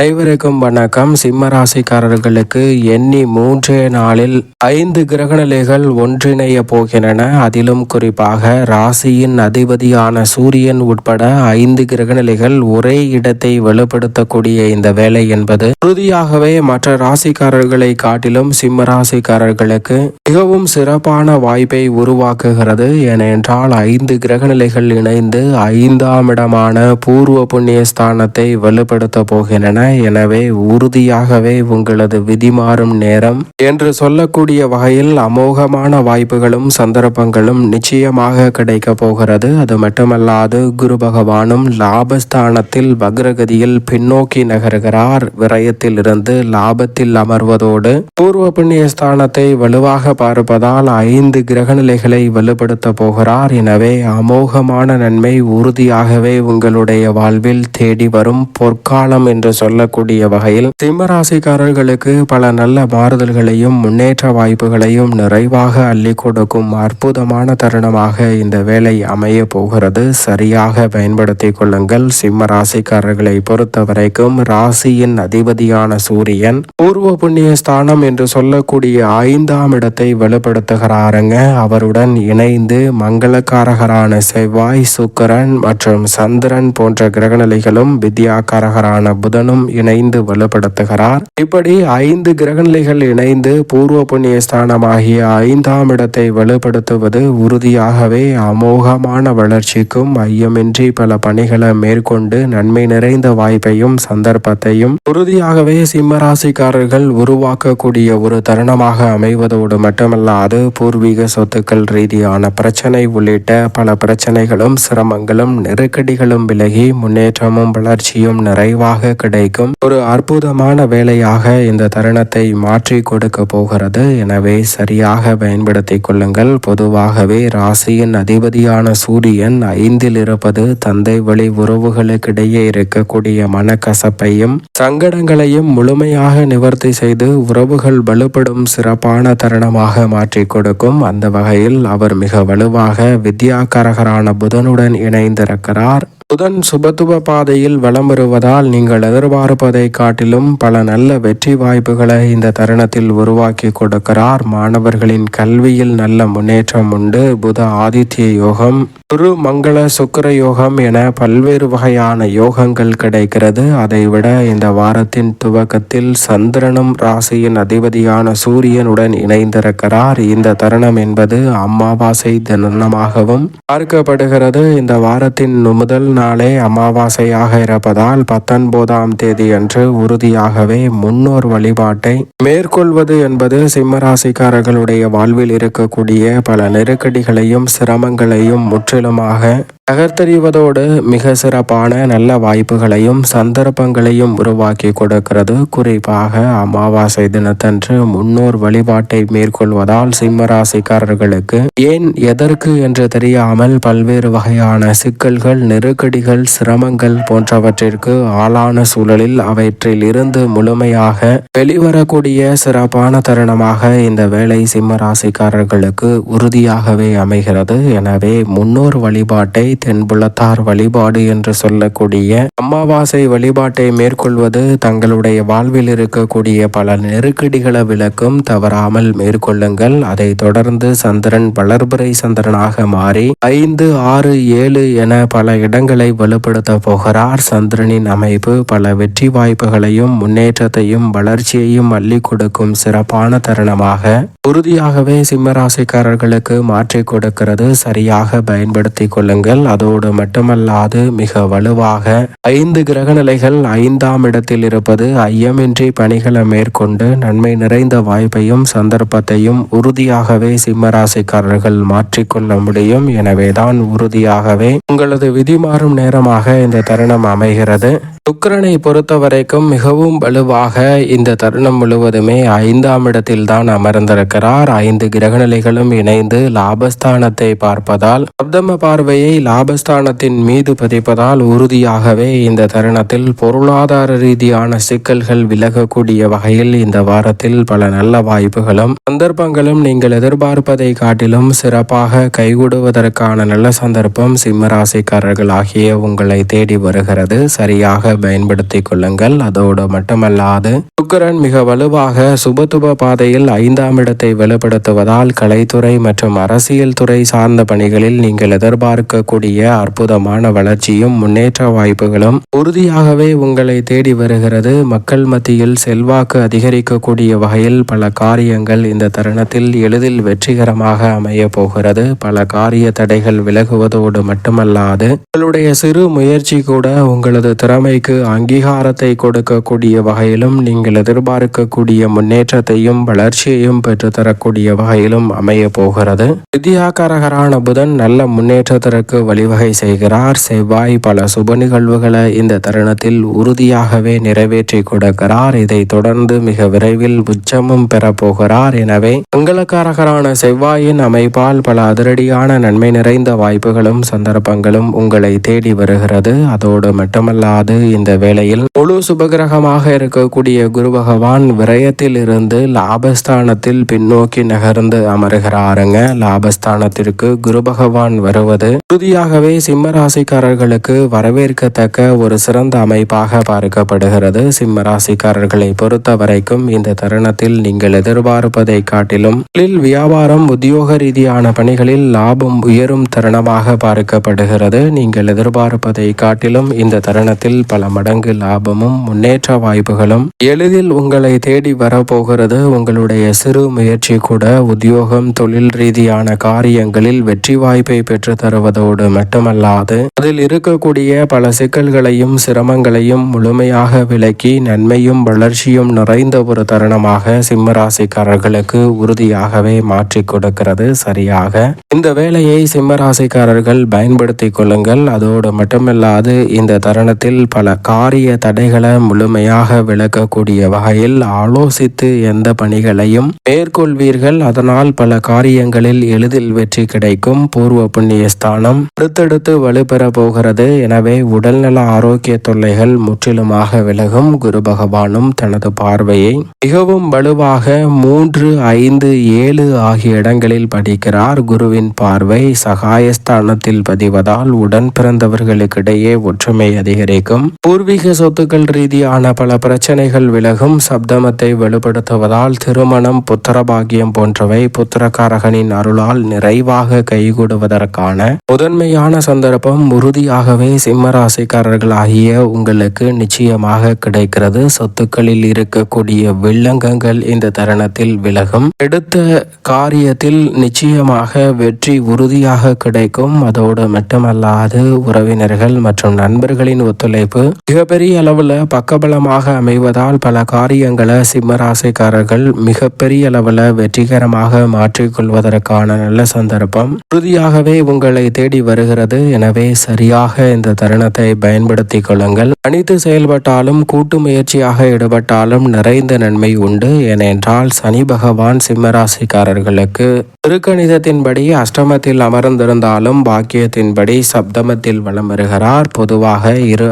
அனைவருக்கும் வணக்கம். சிம்ம ராசிக்காரர்களுக்கு எண்ணி மூன்றே நாளில் ஐந்து கிரகநிலைகள் ஒன்றிணைய போகின்றன. அதிலும் குறிப்பாக ராசியின் அதிபதியான சூரியன் உட்பட ஐந்து கிரகநிலைகள் ஒரே இடத்தை வலுப்படுத்தக்கூடிய இந்த வேலை என்பது உறுதியாகவே மற்ற ராசிக்காரர்களை காட்டிலும் சிம்ம ராசிக்காரர்களுக்கு மிகவும் சிறப்பான வாய்ப்பை உருவாக்குகிறது. ஏனென்றால் ஐந்து கிரகநிலைகள் இணைந்து ஐந்தாம் இடமான பூர்வ புண்ணிய ஸ்தானத்தை வலுப்படுத்த போகின்றன. எனவே உறுதியாகவே உங்களது விதி மாறும் நேரம். என்று சொல்லக்கூடிய வகையில் அமோகமான வாய்ப்புகளும் சந்தர்ப்பங்களும் நிச்சயமாக கிடைக்க போகிறது. அது மட்டுமல்லாது குரு பகவானும் லாபஸ்தானத்தில் வக்ரகதியில் பின்னோக்கி நகர்கிறார். விரயத்தில் இருந்து லாபத்தில் அமர்வதோடு பூர்வ புண்ணிய ஸ்தானத்தை வலுவாக பார்ப்பதால் ஐந்து கிரகநிலைகளை வலுப்படுத்த போகிறார். எனவே அமோகமான நன்மை உறுதியாகவே உங்களுடைய வாழ்வில் தேடி வரும். பொற்காலம் என்று சொல்ல சொல்லக்கூடிய வகையில் சிம்மராசிக்காரர்களுக்கு பல நல்ல மாறுதல்களையும் முன்னேற்ற வாய்ப்புகளையும் நிறைவாக அள்ளி கொடுக்கும் அற்புதமான தருணமாக இந்த வேலை அமைய போகிறது. சரியாக பயன்படுத்திக் கொள்ளுங்கள். சிம்ம ராசிக்காரர்களை பொறுத்த வரைக்கும் ராசியின் அதிபதியான சூரியன் பூர்வ புண்ணிய ஸ்தானம் என்று சொல்லக்கூடிய ஐந்தாம் இடத்தை வலுப்படுத்துகிறாருங்க அவருடன் இணைந்து மங்களக்காரகரான செவ்வாய் சுக்கரன் மற்றும் சந்திரன் போன்ற கிரகநிலைகளும் வித்யாக்காரகரான புதனும் இணைந்து வலுப்படுத்துகிறார். இப்படி ஐந்து கிரகநிலைகள் இணைந்து பூர்வ புண்ணிய ஸ்தானமாகிய ஐந்தாம் இடத்தை வலுப்படுத்துவது உறுதியாகவே அமோகமான வளர்ச்சிக்கும் ஐயமின்றி பல பணிகளை மேற்கொண்டு நன்மை நிறைந்த வாய்ப்பையும் சந்தர்ப்பத்தையும் உறுதியாகவே சிம்மராசிக்காரர்கள் உருவாக்கக்கூடிய ஒரு தருணமாக அமைவதோடு மட்டுமல்லாது பூர்வீக சொத்துக்கள் ரீதியான பிரச்சனை உள்ளிட்ட பல பிரச்சனைகளும் சிரமங்களும் நெருக்கடிகளும் விலகி முன்னேற்றமும் வளர்ச்சியும் நிறைவாக கிடைக்கும் ஒரு அற்புதமான வேலையாக இந்த தருணத்தை மாற்றி கொடுக்க போகிறது. எனவே சரியாக பயன்படுத்திக் கொள்ளுங்கள். பொதுவாகவே ராசியின் அதிபதியான சூரியன் ஐந்தில் இருப்பது தந்தை வழி உறவுகளுக்கிடையே இருக்கக்கூடிய மனக்கசப்பையும் சங்கடங்களையும் முழுமையாக நிவர்த்தி செய்து உறவுகள் வலுப்படும் சிறப்பான தருணமாக மாற்றி கொடுக்கும். அந்த வகையில் அவர் மிக வலுவாக வித்யாகரகரான புதனுடன் இணைந்திருக்கிறார். புதன் சுபத்துவ பாதையில் வலம் வருவதால் நீங்கள் எதிர்பார்ப்பதை காட்டிலும் பல நல்ல வெற்றி வாய்ப்புகளை இந்த தருணத்தில் உருவாக்கி கொடுக்கிறார். மாணவர்களின் கல்வியில் நல்ல முன்னேற்றம் உண்டு. புத ஆதித்ய யோகம் குரு மங்கள சுக்கர யோகம் என பல்வேறு வகையான யோகங்கள் கிடைக்கிறது. அதைவிட இந்த வாரத்தின் துவக்கத்தில் சந்திரனும் ராசியின் அதிபதியான சூரியனுடன் இணைந்திருக்கிறார். இந்த தருணம் என்பது அமாவாசை தினமாகவும் பார்க்கப்படுகிறது. இந்த வாரத்தின் முதல் நாளே அமாவாசையாக இருப்பதால் பத்தொன்பதாம் தேதி அன்று உறுதியாகவே முன்னோர் வழிபாட்டை மேற்கொள்வது என்பது சிம்மராசிக்காரர்களுடைய வாழ்வில் இருக்கக்கூடிய பல நெருக்கடிகளையும் சிரமங்களையும் முற்றிலுமாக தகர்த்தறிவதோடு மிக சிறப்பான நல்ல வாய்ப்புகளையும் சந்தர்ப்பங்களையும் உருவாக்கி கொடுக்கிறது. குறிப்பாக அமாவாசை தினத்தன்று முன்னோர் வழிபாட்டை மேற்கொள்வதால் சிம்மராசிக்காரர்களுக்கு ஏன் எதற்கு என்று தெரியாமல் பல்வேறு வகையான சிக்கல்கள் நெருக்கடிகள் சிரமங்கள் போன்றவற்றிற்கு ஆளான சூழலில் அவற்றில் இருந்து முழுமையாக வெளிவரக்கூடிய சிறப்பான தருணமாக இந்த வேலை சிம்மராசிக்காரர்களுக்கு உறுதியாகவே அமைகிறது. எனவே முன்னோர் வழிபாட்டை தென்புலத்தார் வழிபாடு என்று சொல்லக்கூடிய அமாவாசை வழிபாட்டை மேற்கொள்வது தங்களுடைய வாழ்வில் இருக்கக்கூடிய பல நெருக்கடிகளை விளக்கும் தவறாமல் மேற்கொள்ளுங்கள். அதை தொடர்ந்து சந்திரன் வளர்பிறை சந்திரனாக மாறி ஐந்து ஆறு ஏழு என பல இடங்களை வலுப்படுத்த போகிறார். சந்திரனின் அமைப்பு பல வெற்றி வாய்ப்புகளையும் முன்னேற்றத்தையும் வளர்ச்சியையும் அள்ளி கொடுக்கும் சிறப்பான தருணமாக உறுதியாகவே சிம்மராசிக்காரர்களுக்கு மாற்றிக் கொடுக்கிறது. சரியாக பயன்படுத்திக் கொள்ளுங்கள். அதோடு மட்டுமல்லாது மிக வலுவாக ஐந்து கிரக நிலைகள் ஐந்தாம் இடத்தில் இருப்பது ஐயமின்றி பணிகளை மேற்கொண்டு நன்மை நிறைந்த வாய்ப்பையும் சந்தர்ப்பத்தையும் உறுதியாகவே சிம்மராசிக்காரர்கள் மாற்றிக்கொள்ள முடியும். எனவேதான் உறுதியாகவே உங்களது விதி மாறும் நேரமாக இந்த தருணம் அமைகிறது. சுக்கிரனை பொறுத்த வரைக்கும் மிகவும் வலுவாக இந்த தருணம் முழுவதுமே ஐந்தாம் இடத்தில் தான் அமர்ந்திருக்கிறார். ஐந்து கிரகநிலைகளும் இணைந்து லாபஸ்தானத்தை பார்ப்பதால் சப்தம பார்வையை லாபஸ்தானத்தின் மீது பதிப்பதால் உறுதியாகவே இந்த தருணத்தில் பொருளாதார ரீதியான சிக்கல்கள் விலகக்கூடிய வகையில் இந்த வாரத்தில் பல நல்ல வாய்ப்புகளும் சந்தர்ப்பங்களும் நீங்கள் எதிர்பார்ப்பதை காட்டிலும் சிறப்பாக கைகூடுவதற்கான நல்ல சந்தர்ப்பம் சிம்மராசிக்காரர்கள் ஆகிய உங்களை தேடி வருகிறது. சரியாக பயன்படுத்திக் கொள்ளுங்கள். அதோடு மட்டுமல்லாது சுக்கரன் மிக வலுவாக சுபத்துப பாதையில் ஐந்தாம் இடத்தை வெளிப்படுத்துவதால் கலைத்துறை மற்றும் அரசியல் துறை சார்ந்த பணிகளில் நீங்கள் எதிர்பார்க்கக்கூடிய அற்புதமான வளர்ச்சியும் முன்னேற்ற வாய்ப்புகளும் உறுதியாகவே உங்களை தேடி வருகிறது. மக்கள் மத்தியில் செல்வாக்கு அதிகரிக்கக்கூடிய வகையில் பல காரியங்கள் இந்த தருணத்தில் எளிதில் வெற்றிகரமாக அமைய போகிறது. பல காரிய தடைகள் விலகுவதோடு மட்டுமல்லாது உங்களுடைய சிறு முயற்சி கூட உங்களது திறமை திறமைக்கு அங்கீகாரத்தை கொடுக்கக்கூடிய வகையிலும் நீங்கள் எதிர்பார்க்கக்கூடிய முன்னேற்றத்தையும் வளர்ச்சியையும் பெற்றுத்தரக்கூடிய வகையிலும் அமைய போகிறது. வித்யாகரகரான புதன் நல்ல முன்னேற்றத்திற்கு வழிவகை செய்கிறார். செவ்வாய் பல சுப நிகழ்வுகளை இந்த தருணத்தில் உறுதியாகவே நிறைவேற்றி கொடுக்கிறார். இதை தொடர்ந்து மிக விரைவில் உச்சமும் பெறப்போகிறார். எனவே மங்களக்காரகரான செவ்வாயின் அமைப்பால் பல அதிரடியான நன்மை நிறைந்த வாய்ப்புகளும் சந்தர்ப்பங்களும் உங்களை தேடி வருகிறது. அதோடு மட்டுமல்லாது இந்த வேளையில் முழு சுபகிரகமாக இருக்கக்கூடிய குரு பகவான் விரயத்தில் இருந்து லாபஸ்தானத்தில் பின்னோக்கி நகர்ந்து அமருகிறாருங்க. லாபஸ்தானத்திற்கு குரு பகவான் வருவது உறுதியாகவே சிம்ம ராசிக்காரர்களுக்கு வரவேற்கத்தக்க ஒரு சிறந்த அமைப்பாக பார்க்கப்படுகிறது. சிம்ம ராசிக்காரர்களை பொறுத்த வரைக்கும் இந்த தருணத்தில் நீங்கள் எதிர்பார்ப்பதை காட்டிலும் தொழில் வியாபாரம் உத்தியோக ரீதியான பணிகளில் லாபம் உயரும் தருணமாக பார்க்கப்படுகிறது. நீங்கள் எதிர்பார்ப்பதை காட்டிலும் இந்த தருணத்தில் பல மடங்கு லாபமும் முன்னேற்ற வாய்ப்புகளும். எளிதில் உங்களை தேடி வரப்போகிறது உங்களுடைய சிறு முயற்சி கூட. உத்தியோகம் தொழில் ரீதியான காரியங்களில் வெற்றி வாய்ப்பை பெற்று தருவதோடு மட்டுமல்லாது அதில் இருக்கக்கூடிய பல சிக்கல்களையும் சிரமங்களையும் முழுமையாக விலக்கி நன்மையும் வளர்ச்சியும் நிறைந்த ஒரு தருணமாக சிம்மராசிக்காரர்களுக்கு உறுதியாகவே மாற்றி கொடுக்கிறது. சரியாக. இந்த வேலையை சிம்மராசிக்காரர்கள் பயன்படுத்திக் கொள்ளுங்கள். அதோடு மட்டுமல்லாது இந்த தருணத்தில் பல காரிய தடைகளை முழுமையாக விளக்கக்கூடிய வகையில் ஆலோசித்து எந்த பணிகளையும் மேற்கொள்வீர்கள். அதனால் பல காரியங்களில் எளிதில் வெற்றி கிடைக்கும். பூர்வ புண்ணிய ஸ்தானம் அடுத்தடுத்து வலுப்பெற போகிறது. எனவே உடல்நல ஆரோக்கிய தொல்லைகள் முற்றிலுமாக விலகும். குரு பகவானும் தனது பார்வையை மிகவும் வலுவாக மூன்று ஐந்து ஏழு ஆகிய இடங்களில் படிக்கிறார். குருவின் பார்வை சகாயஸ்தானத்தில் பதிவதால் உடன் பிறந்தவர்களுக்கிடையே ஒற்றுமை அதிகரிக்கும். பூர்வீக சொத்துக்கள் ரீதியான பல பிரச்சனைகள் விலகும் சப்தமத்தை வெளிப்படுத்துவதால் திருமணம் புத்திரபாகியம் போன்றவை புத்திரகாரகனின் அருளால் நிறைவாக கைகூடுவதற்கான முதன்மையான சந்தர்ப்பம் உறுதியாகவே சிம்மராசிக்காரர்களாகிய உங்களுக்கு நிச்சயமாக கிடைக்கிறது. சொத்துக்களில் இருக்கக்கூடிய வில்லங்கங்கள் இந்த தருணத்தில் விலகும். எடுத்த காரியத்தில் நிச்சயமாக வெற்றி உறுதியாக கிடைக்கும். அதோடு மட்டுமல்லாது உறவினர்கள் மற்றும் நண்பர்களின் ஒத்துழைப்பு மிகப்பெரிய அளவில் பக்கபலமாக அமைவதால் பல காரியங்களை சிம்மராசிக்காரர்கள் மிகப்பெரிய அளவில் வெற்றிகரமாக மாற்றிக்கொள்வதற்கான நல்ல சந்தர்ப்பம். உறுதியாகவே உங்களை தேடி வருகிறது. எனவே சரியாக இந்த தருணத்தை பயன்படுத்திக் கொள்ளுங்கள். அனைத்து செயல்பட்டாலும் கூட்டு முயற்சியாக ஈடுபட்டாலும் நிறைந்த நன்மை உண்டு. ஏனென்றால் சனி பகவான் சிம்மராசிக்காரர்களுக்கு திருக்கணிதத்தின்படி அஷ்டமத்தில் அமர்ந்திருந்தாலும் பாக்கியத்தின்படி சப்தமத்தில் வலம் வருகிறார். பொதுவாக இரு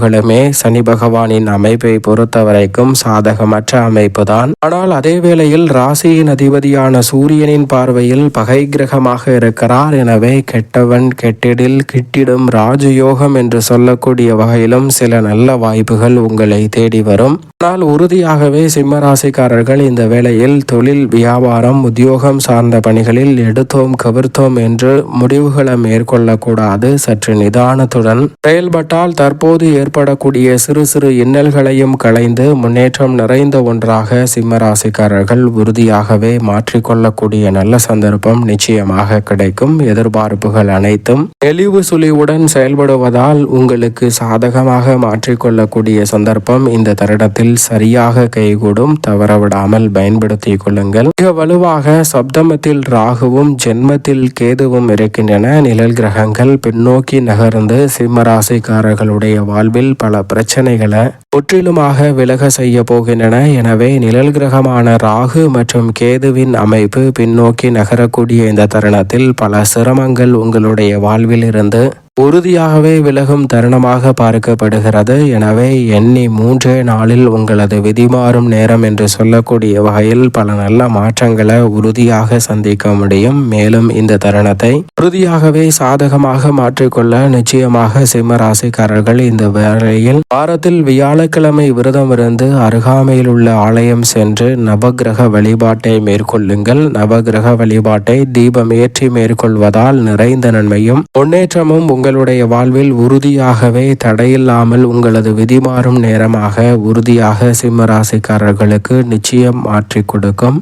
அமைப்புகளுமே சனி பகவானின் அமைப்பை பொறுத்தவரைக்கும் சாதகமற்ற அமைப்புதான். ஆனால் அதே வேளையில் ராசியின் அதிபதியான சூரியனின் பார்வையில் பகை கிரகமாக இருக்கிறார் எனவே கெட்டவன் கெட்டிடில் கிட்டிடும் ராஜயோகம் என்று சொல்லக்கூடிய வகையிலும் சில நல்ல வாய்ப்புகள் உங்களை தேடி வரும். ஆனால் உறுதியாகவே சிம்மராசிக்காரர்கள் இந்த வேளையில் தொழில் வியாபாரம் உத்தியோகம் சார்ந்த பணிகளில் எடுத்தோம் கவிர்த்தோம் என்று முடிவுகளை மேற்கொள்ளக்கூடாது. சற்று நிதானத்துடன் செயல்பட்டால் தற்போது ஏற்படக்கூடிய சிறு சிறு இன்னல்களையும் களைந்து முன்னேற்றம் நிறைந்த ஒன்றாக சிம்மராசிக்காரர்கள் உறுதியாகவே மாற்றிக்கொள்ளக்கூடிய நல்ல சந்தர்ப்பம் நிச்சயமாக கிடைக்கும். எதிர்பார்ப்புகள் அனைத்தும் தெளிவு சுழிவுடன் செயல்படுவதால் உங்களுக்கு சாதகமாக மாற்றிக்கொள்ளக்கூடிய சந்தர்ப்பம் இந்த தருணத்தில் சரியாக கைகூடும் தவறவிடாமல் பயன்படுத்திக் கொள்ளுங்கள். மிக வலுவாக சப்தமத்தில் ராகுவும் ஜென்மத்தில் கேதுவும் இருக்கின்றன. நிழல் கிரகங்கள் பின்னோக்கி நகர்ந்து சிம்மராசிக்காரர்களுடைய வாழ்வில் பல பிரச்சனைகளை முற்றிலுமாக விலக செய்ய போகின்றன. எனவே நிழல் கிரகமான ராகு மற்றும் கேதுவின் அமைப்பு பின்னோக்கி நகரக்கூடிய இந்த தருணத்தில் பல சிரமங்கள் உங்களுடைய வாழ்வில் இருந்து உறுதியாகவே விலகும் தருணமாக பார்க்கப்படுகிறது. எனவே எண்ணி மூன்றே நாளில் உங்களது விதிமாறும் நேரம் என்று சொல்லக்கூடிய வகையில் பல நல்ல மாற்றங்களை உறுதியாக சந்திக்க முடியும். மேலும் இந்த தருணத்தை உறுதியாகவே சாதகமாக மாற்றிக்கொள்ள நிச்சயமாக சிம்ம ராசிக்காரர்கள் இந்த வேளையில் வாரத்தில் வியாழக்கிழமை விரதம் இருந்து அருகாமையில் உள்ள ஆலயம் சென்று நவகிரக வழிபாட்டை மேற்கொள்ளுங்கள். நவகிரக வழிபாட்டை தீபம் ஏற்றி மேற்கொள்வதால் நிறைந்த நன்மையும் முன்னேற்றமும் உங்கள் உங்களுடைய வாழ்வில் உறுதியாகவே தடையில்லாமல் உங்களது விதிமாறும் நேரமாக உறுதியாக சிம்மராசிக்காரர்களுக்கு நிச்சயம் மாற்றி கொடுக்கும்.